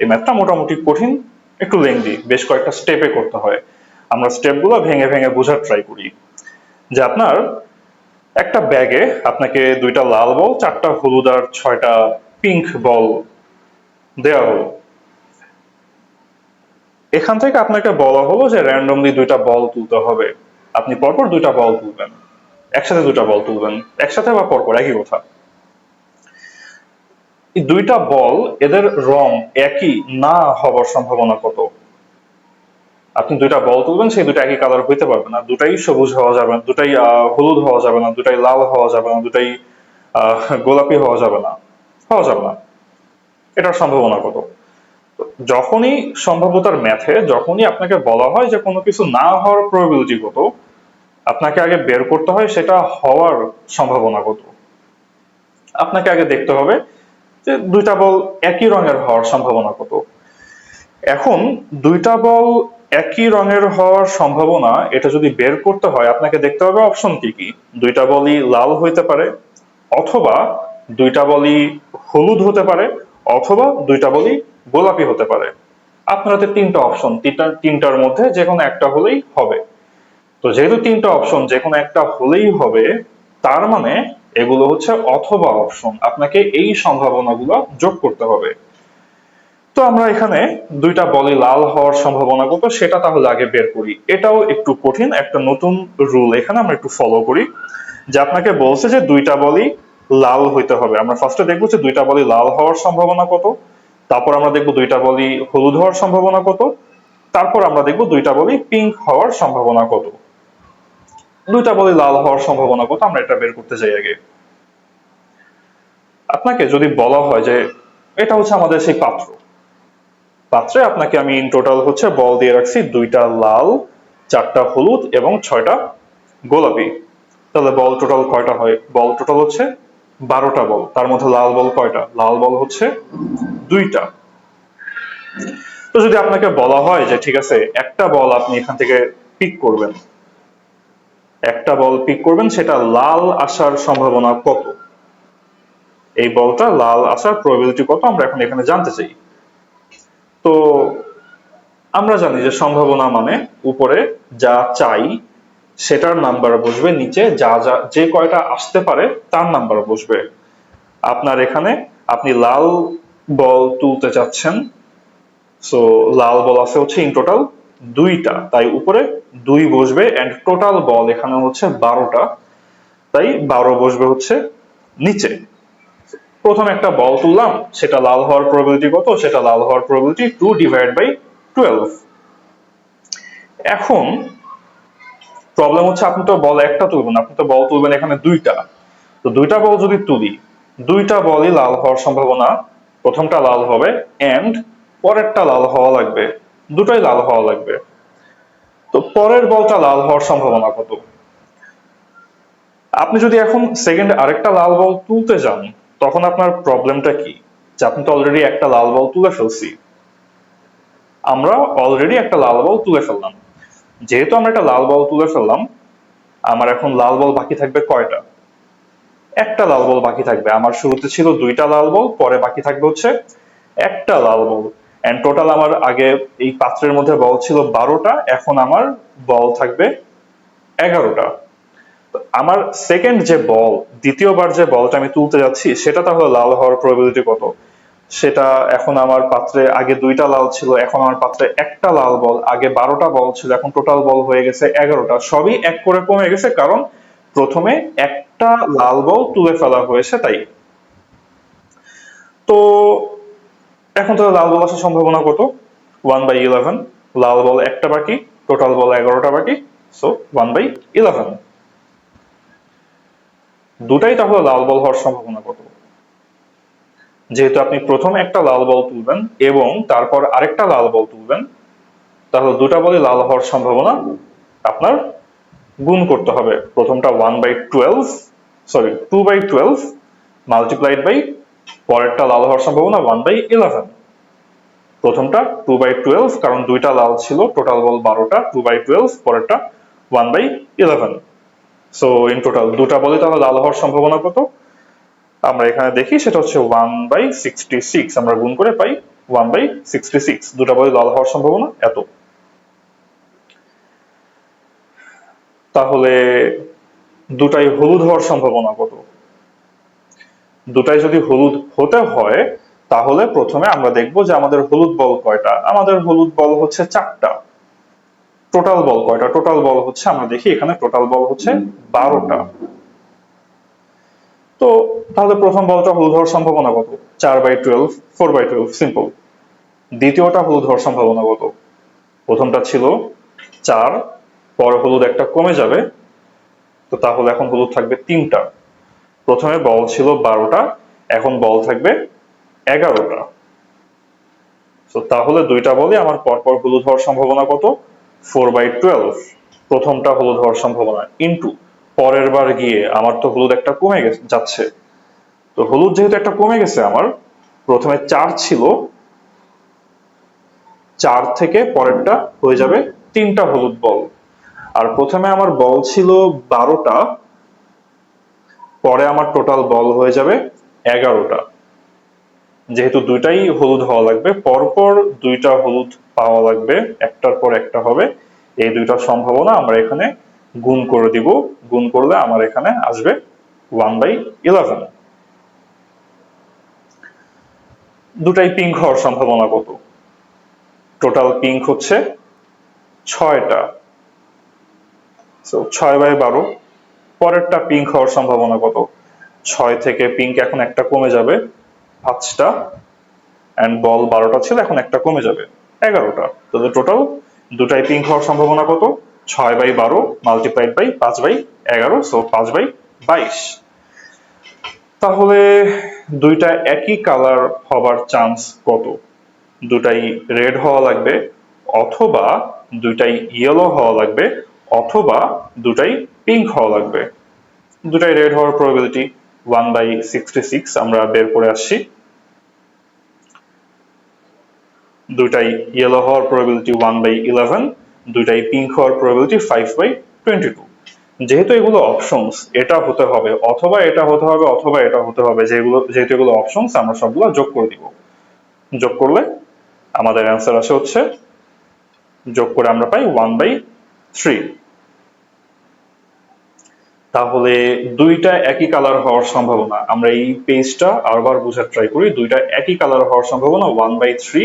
এই ম্যাথটা মোটামুটি কঠিন, একটু লেংদি বেশ কয়েকটা স্টেপে করতে হয়। আমরা স্টেপগুলো ভেঙে ভেঙে বোঝার ট্রাই করি। যে আপনার একটা ব্যাগে আপনাকে দুইটা লাল বল চারটা হলুদ আর ছয়টা পিঙ্ক বল দেওয়া হলো। এখান থেকে আপনাকে বলা হলো যে র্যান্ডমলি দুইটা বল তুলতে হবে। আপনি পরপর দুইটা বল তুলবেন। একসাথে দুইটা বল তুলবেন। একসাথে বা পরপর, একই কথা। দুইটা বল এদের রং একই না হওয়ার সম্ভাবনা কত? আপনি দুইটা বল তুলবেন, সেই দুটো একই কালার হইতে পারবে না। দুটাই সবুজ হওয়া যাবে না, দুটাই হলুদ হওয়া যাবে না, দুটাই লাল হওয়া যাবে না, দুটাই গোলাপি হওয়া যাবে না, হওয়া যাবে না। এটার সম্ভাবনা কত? যখনই সম্ভাব্যতার ম্যাথে যখনই আপনাকে বলা হয় যে কোনো কিছু না হওয়ার প্রবাবিলিটি কত, আপনাকে আগে বের করতে হয় সেটা হওয়ার সম্ভাবনা কত। আপনাকে আগে দেখতে হবে দুইটা বল একই রঙের হওয়ার সম্ভাবনা কত? এখন দুইটা বল একই রঙের হওয়ার সম্ভাবনা, এটা যদি বের করতে হয়, আপনাকে দেখতে হবে অপশন কি কি? দুইটা বলই লাল হইতে পারে, অথবা দুইটা বলই হলুদ হতে পারে, অথবা দুইটা বলই গোলাপি হতে পারে। আপনার হাতে তিনটা অপশন, তিনটা, তিনটার মধ্যে যে কোনো একটা হলেই হবে। তো যেহেতু তিনটা অপশন যে কোনো একটা হলেই হবে, তার মানে এগুলো হচ্ছে অথবা অপশন। আপনাকে এই সম্ভাবনাগুলো যোগ করতে হবে। তো আমরা এখানে দুইটা বলই লাল হওয়ার সম্ভাবনা কত সেটা তাহলে আগে বের করি। এটাও একটু কঠিন, একটা নতুন রুল এখানে আমরা একটু ফলো করি, যে আপনাকে বলছে যে দুইটা বলই লাল হইতে হবে। আমরা ফার্স্টে দেখব যে দুইটা বলই লাল হওয়ার সম্ভাবনা কত, তারপর আমরা দেখব দুইটা বলই হলুদ হওয়ার সম্ভাবনা কত, তারপর আমরা দেখব দুইটা বলই পিঙ্ক হওয়ার সম্ভাবনা কত। দুইটা বলই লাল হওয়ার সম্ভাবনা কত আমরা এটা বের করতে চাই আগে। আপনাকে যদি বলা হয় যে এটা হচ্ছে আমাদের সেই পাত্র। পাত্রে আপনাকে আমি ইন টোটাল হচ্ছে বল দিয়ে রাখছি দুইটা লাল, চারটা হলুদ এবং ছয়টা গোলাপি। তাহলে বল টোটাল কয়টা হয়? বল টোটাল হচ্ছে বারোটা বল। তার মধ্যে লাল বল কয়টা? লাল বল হচ্ছে দুইটা। তো যদি আপনাকে বলা হয় যে ঠিক আছে, একটা বল আপনি এখান থেকে পিক করবেন একটা বল পিক করবেন, সেটা লাল আসার সম্ভাবনা কত? এই বলটা লাল আসার প্রবাবিলিটি কত? আমরা এখন এখানে জানতে চাই। তো আমরা জানি যে সম্ভাবনা মানে উপরে যা চাই, সেটার নাম্বার বসবে নিচে, যা যা, যে কয়টা আসতে পারে, তার নাম্বার বসবে। আপনার এখানে আপনি লাল বল তুলতে চাচ্ছেন সো লাল বল আছে হচ্ছে ইন টোটাল দুইটা। তাই উপরে দুই বসবে এন্ড টোটাল বল এখানে হচ্ছে বারোটা। তাই বারো বসবে হচ্ছে নিচে। প্রথম একটা বল তুললাম, সেটা লাল হওয়ার প্রবাবিলিটি কত? সেটা লাল হওয়ার probability two divide by twelve এখন প্রবলেম হচ্ছে আপনি তো বল একটা তুলবেন আপনি তো বল তুলবেন এখানে দুইটা। তো দুইটা বল যদি তুলি, দুইটা বলই লাল হওয়ার সম্ভাবনা প্রথমটা লাল হবে এন্ড পরেরটা লাল হওয়া লাগবে। দুটোই লাল হওয়া লাগবে। তো পরের বলটা লাল হওয়ার সম্ভাবনা কত? আপনি যদি এখন সেকেন্ড আরেকটা লাল বল তুলতে যান, তখন আপনার প্রবলেমটা কি? যে আপনি তো অলরেডি একটা লাল বল তুলে ফেলছি। আমরা অলরেডি একটা লাল বল তুলে ফেললাম। যেহেতু আমরা একটা লাল বল তুলে ফেললাম, আমার এখন লাল বল বাকি থাকবে কয়টা? একটা লাল বল বাকি থাকবে। আমার শুরুতে ছিল দুইটা লাল বল, পরে বাকি থাকবে হচ্ছে একটা লাল বল। এন্ড টোটাল আমার আগে এই পাত্রের মধ্যে বল ছিল বারোটা, এখন আমার বল থাকবে এগারোটা। আমার সেকেন্ড যে বল দ্বিতীয়বার যে বলটা আমি তুলতে যাচ্ছি, সেটা তাহলে লাল হওয়ার প্রবাবিলিটি কত? সেটা এখন আমার পাত্রে আগে দুইটা লাল ছিল, এখন আমার পাত্রে একটা লাল বল আগে বারোটা বল ছিল, এখন টোটাল বল হয়ে গেছে এগারোটা। সবই এক করে কমে গেছে কারণ প্রথমে একটা লাল বল তুলে ফেলা হয়েছে তাই। তো এখন তো লাল বল আসার সম্ভাবনা কত? ওয়ান বাই ইলেভেন লাল বল একটা বাকি টোটাল বল এগারোটা বাকি সো ওয়ান বাই ইলেভেন দুটাই তাহলে লাল বল হওয়ার সম্ভাবনা কত? যেহেতু আপনি প্রথম একটা লাল বল তুলবেন এবং তারপর আরেকটা লাল বল তুলবেন, তাহলে দুটা বলই লাল হওয়ার সম্ভাবনা আপনার গুণ করতে হবে। প্রথমটা one by twelve sorry two by twelve multiplied by পরেরটা লাল হওয়ার সম্ভাবনা ওয়ান বাই ইলেভেন প্রথমটা টু বাই টুয়েলভ কারণ দুইটা লাল ছিল টোটাল বল বারোটা টু বাই টুয়েলভ পরেরটা one by eleven so in total দুটা বলে তাহলে লাল হওয়ার সম্ভাবনা কত? আমরা এখানে দেখি, সেটা হচ্ছে ওয়ান বাই সিক্সটি সিক্স আমরা গুণ করে পাই ওয়ান বাই সিক্সটি সিক্স দুটা বলে লাল হওয়ার সম্ভাবনা এত। তাহলে দুটাই হলুদ হওয়ার সম্ভাবনা কত? দুটাই যদি হলুদ হতে হয়, তাহলে প্রথমে আমরা দেখব যে আমাদের হলুদ বল কয়টা? আমাদের হলুদ বল হচ্ছে চারটা। টোটাল বল কয়টা? টোটাল বল হচ্ছে, আমরা দেখি এখানে টোটাল বল হচ্ছে বারোটা। তো তাহলে প্রথম বলটা হলুদ হওয়ার সম্ভাবনা কত? চার by twelve four by twelve simple দ্বিতীয়টা হলুদ হওয়ার সম্ভাবনা কত? প্রথমটা ছিল চার, পর হলুদ একটা কমে যাবে, তো তাহলে এখন হলুদ থাকবে তিনটা। প্রথমে বল ছিল বারোটা, এখন বল থাকবে এগারোটা। তো তাহলে দুইটা বলে আমার পরপর হলুদ হওয়ার সম্ভাবনা কত? ফোর বাই টুয়েলভ প্রথমটা হলুদ হওয়ার সম্ভাবনা। ইন্টু পরের বার গিয়ে আমার তো হলুদ একটা কমে গেছে যাচ্ছে। তো হলুদ যেহেতু একটা কমে গেছে আমার, প্রথমে চার ছিল। চার থেকে পরেরটা হয়ে যাবে তিনটা হলুদ বল আর প্রথমে আমার বল ছিল বারোটা পরে আমার টোটাল বল হয়ে যাবে এগারোটা। যেহেতু দুইটাই হলুদ হওয়া লাগবে, পরপর দুইটা হলুদ পাওয়া লাগবে, একটার পর একটা হবে। এই দুইটা সম্ভাবনা আমরা এখানে গুণ করে দিব। গুণ করলে আমার এখানে আসবে ওয়ান বাই ইলেভেন দুটাই পিঙ্ক হওয়ার সম্ভাবনা কত? টোটাল পিঙ্ক হচ্ছে ছয়টা। ছয় বাই বারো। পরেরটা পিঙ্ক হওয়ার সম্ভাবনা কত? ছয় থেকে পিঙ্ক এখন একটা কমে যাবে, পাঁচটা অ্যান্ড বল বারোটা ছিল, এখন একটা কমে যাবে, এগারোটা। তাহলে টোটাল দুটাই পিঙ্ক হওয়ার সম্ভাবনা কত? ছয় বাই বারো মাল্টিপ্লাইড বাই পাঁচ বাই এগারো সো পাঁচ বাই বাইশ। তাহলে দুইটা একই কালার হবার চান্স কত? দুটাই রেড হওয়া লাগবে, অথবা দুটাই ইয়েলো হওয়া লাগবে, অথবা দুটাই পিঙ্ক হওয়া লাগবে। দুটাই রেড হওয়ার probability one by sixty six আমরা বের করে আসছি। দুটাই ইয়েলো হওয়ার প্রবাবিলিটি ওয়ান বাই ইলেভেন দুটাই পিঙ্ক হওয়ার probability five by twenty two যেহেতু এগুলো অপশনস এটা হতে হবে, অথবা এটা হতে হবে, অথবা এটা হতে হবে, যেগুলো, যেহেতু এগুলো অপশনস আমরা সবগুলো যোগ করে দিব। যোগ করলে আমাদের অ্যান্সার আসে হচ্ছে, যোগ করে আমরা পাই ওয়ান বাই থ্রি তাহলে দুইটা একই কালার হওয়ার সম্ভাবনা। আমরা এই পেজটা আরবার বোঝার ট্রাই করি, দুইটা একই কালার হওয়ার সম্ভাবনা ওয়ান বাই থ্রি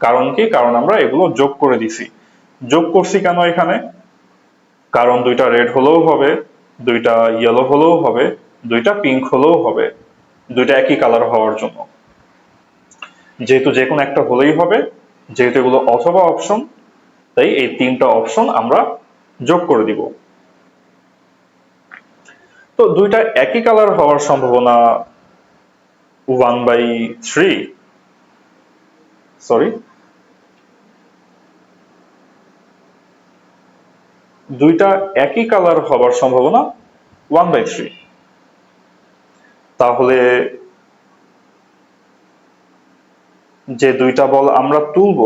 কারণ কি? কারণ আমরা এগুলো যোগ করে দিছি। যোগ করছি কেন এখানে? কারণ দুইটা রেড হলেও হবে, দুইটা ইয়েলো হলেও হবে, দুইটা পিঙ্ক হলেও হবে, দুইটা একই কালার হওয়ার জন্য। যেহেতু যে কোনো একটা হলেই হবে, যেহেতু এগুলো অথবা অপশন তাই এই তিনটা অপশন আমরা যোগ করে দিব। তো দুইটা একই কালার হওয়ার সম্ভাবনা ওয়ান বাই থ্রি। সরি দুইটা একই কালার হবার সম্ভাবনা ওয়ান বাই থ্রি। তাহলে যে দুইটা বল আমরা তুলব,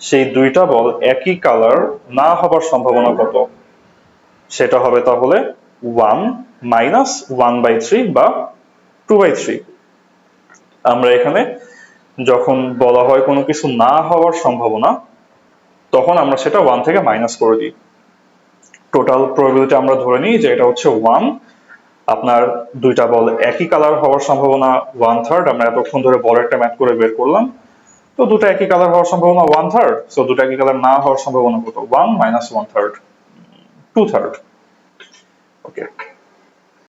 সেই দুইটা বল একই কালার না হবার সম্ভাবনা কত? সেটা হবে তাহলে one minus one by three বা টু বাই থ্রি। আমরা এখানে যখন বলা হয় কোনো কিছু না হওয়ার সম্ভাবনা, তখন আমরা সেটা ওয়ান থেকে মাইনাস করে দিই। টোটাল প্রবাবিলিটি আমরা ধরে নিই যে এটা হচ্ছে ওয়ান। আপনার দুইটা বল একই কালার হওয়ার সম্ভাবনা ওয়ান থার্ড আমরা এতক্ষণ ধরে বল একটা ম্যাথ করে বের করলাম। তো দুটো একই কালার হওয়ার সম্ভাবনা ওয়ান থার্ড সো দুটো একই কালার না হওয়ার সম্ভাবনা কত? One minus one third two third okay